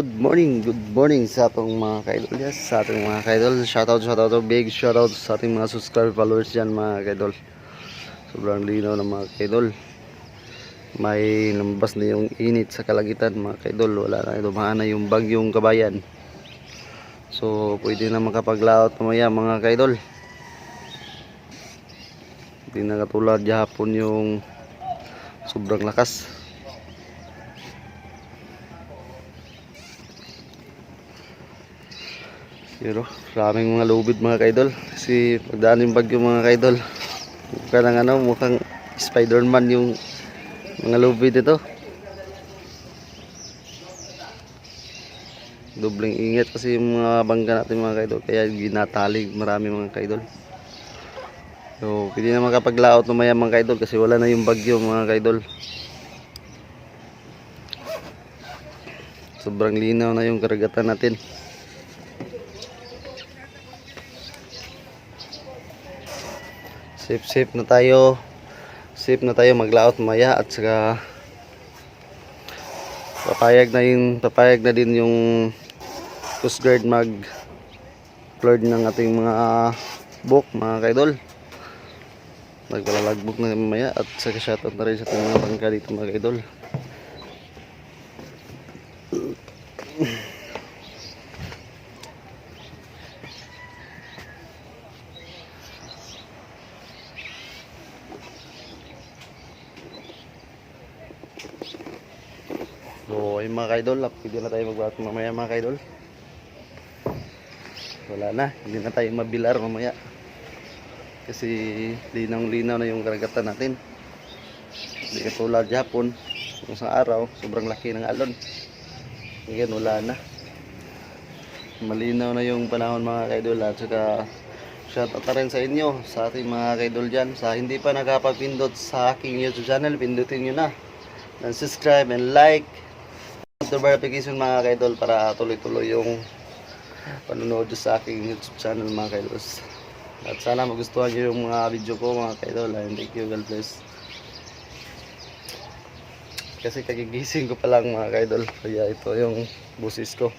morning, good morning sa atong mga kaidol. Yes, sa ating mga kaidol. Shoutout, shoutout, big shoutout sa ating mga subscriber followers dyan mga kaidol. Sobrang linaw ng mga kaidol. May lumabas na yung init sa kalagitan mga kaidol. Wala na dumaan na yung bagyong kabayan. So, pwede na makapaglaot mamaya mga kaidol. Hindi na katulad yung sobrang lakas. Pero, maraming mga lubid mga kaidol. Kasi pagdaan yung bagyo mga kaidol. Mukhang ano, mukhang Spider-Man yung mga lubid ito. Dobling ingat kasi yung mga bangka natin mga kaidol. Kaya ginatalig marami mga kaidol. So, pwede na makapaglaot mamaya mga kaidol kasi wala na yung bagyo mga kaidol. Sobrang linaw na yung karagatan natin. Safe safe na tayo. Safe na tayo maglaot maya at saka papayag na yung papayag na din yung Coast Guard mag upload ng ating mga book mga kaidol. Nagpalalagbok na mamaya at saka shoutout na rin sa ating mga bangka dito mga kaidol. So, ayun mga kaidol, pwede na tayo magbato mamaya mga kaidol. Wala na, hindi na tayo mabilar mamaya. Kasi linaw-linaw na yung karagatan natin. Hindi katulad Japon, kung sa araw, sobrang laki ng alon. Ngayon wala na. Malinaw na yung panahon mga kaidol at saka shoutout na rin sa inyo, sa ating mga kaidol dyan. Sa hindi pa nakapapindot sa aking YouTube channel, pindutin nyo na. And subscribe and like notification mga kaidol para tuloy-tuloy yung panonood sa aking YouTube channel mga kaidol. At sana magustuhan nyo yung mga video ko mga kaidol. And thank you, God bless. Kasi kagigising ko pa lang mga kaidol. Kaya ito yung busis ko.